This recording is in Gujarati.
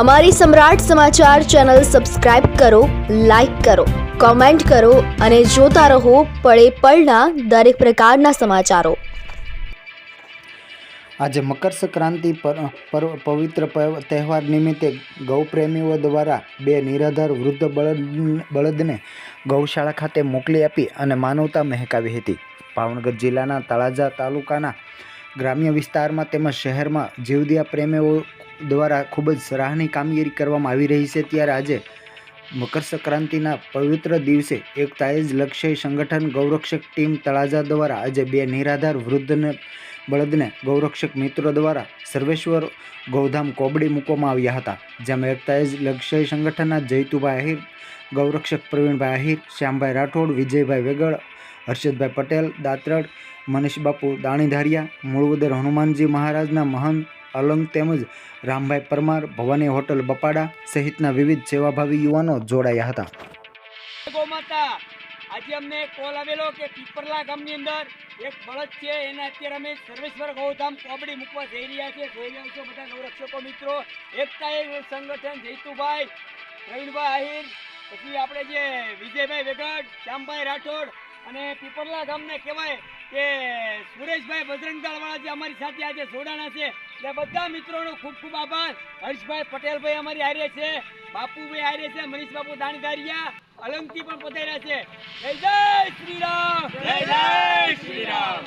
અમારી સમ્રાટ સમાચાર ચેનલ સબસ્ક્રાઇબ કરો, લાઇક કરો, કોમેન્ટ કરો અને જોતા રહો પળે પળના દરેક પ્રકારના સમાચારો. આજે મકર સંક્રાંતિ પર પવિત્ર તહેવાર નિમિત્તે ગૌપ્રેમીઓ દ્વારા બે નિરાધાર વૃદ્ધ બળદ, બળદને ગૌશાળા ખાતે મોકલી આપી અને માનવતા મહેકાવી હતી. ભાવનગર જિલ્લાના તળાજા તાલુકાના ગ્રામ્ય વિસ્તારમાં તેમજ શહેરમાં જીવદિયા પ્રેમીઓ દ્વારા ખૂબ જ સરાહની કામગીરી કરવામાં આવી રહી છે. ત્યારે આજે મકર સંક્રાંતિના પવિત્ર દિવસે એકતાએ જ લક્ષ્ય સંગઠન ગૌરક્ષક ટીમ તળાજા દ્વારા આજે બે નિરાધાર વૃદ્ધને, બળદને ગૌરક્ષક મિત્રો દ્વારા સર્વેશ્વર ગૌધામ કોબડી મૂકવામાં આવ્યા હતા. જેમાં એકતાએ જ લક્ષ્ય સંગઠનના જયતુભાઈ આહિર, ગૌરક્ષક પ્રવીણભાઈ આહિર, શ્યામભાઈ રાઠોડ, વિજયભાઈ વેગળ, હર્ષદભાઈ પટેલ, દાત્રડ મનીષ બાપુ દાણીધારિયા, મૂળવદર હનુમાનજી મહારાજના મહંત અલંગ તેમજ રામભાઈ પરમાર, ભવાની હોટલ બપાડા સહિતના વિવિધ સેવાભાવી યુવાનો જોડાયા હતા. આજે અમને કોલ આવેલો કે પીપરલા ગામની અંદર એક બળદ છે, એને અત્યારે અમે સર્વેશ્વર ગૌધામ કોબડી મૂકવા જઈ રહ્યા છીએ. જોઈ રહ્યા છો બધા નવરક્ષકો મિત્રો, એકતા એક સંગઠન, જયતુભાઈ, પ્રવીણભાઈ આહિર, પછી આપણે જે વિજયભાઈ વેગડ, શ્યામભાઈ રાઠોડ અને પીપરલા ગામને કહેવાય કે સુરેશભાઈ બજરંગદાળવાળા જે અમારી સાથે આજે જોડાણા છે, એટલે બધા મિત્રોનો ખૂબ ખૂબ આભાર. હર્ષભાઈ પટેલભાઈ અમારી હારે છે, બાપુભાઈ હારે છે, મનીષ બાપુ દાણીદારિયા અલંગથી પણ પધાર્યા છે. જય જય!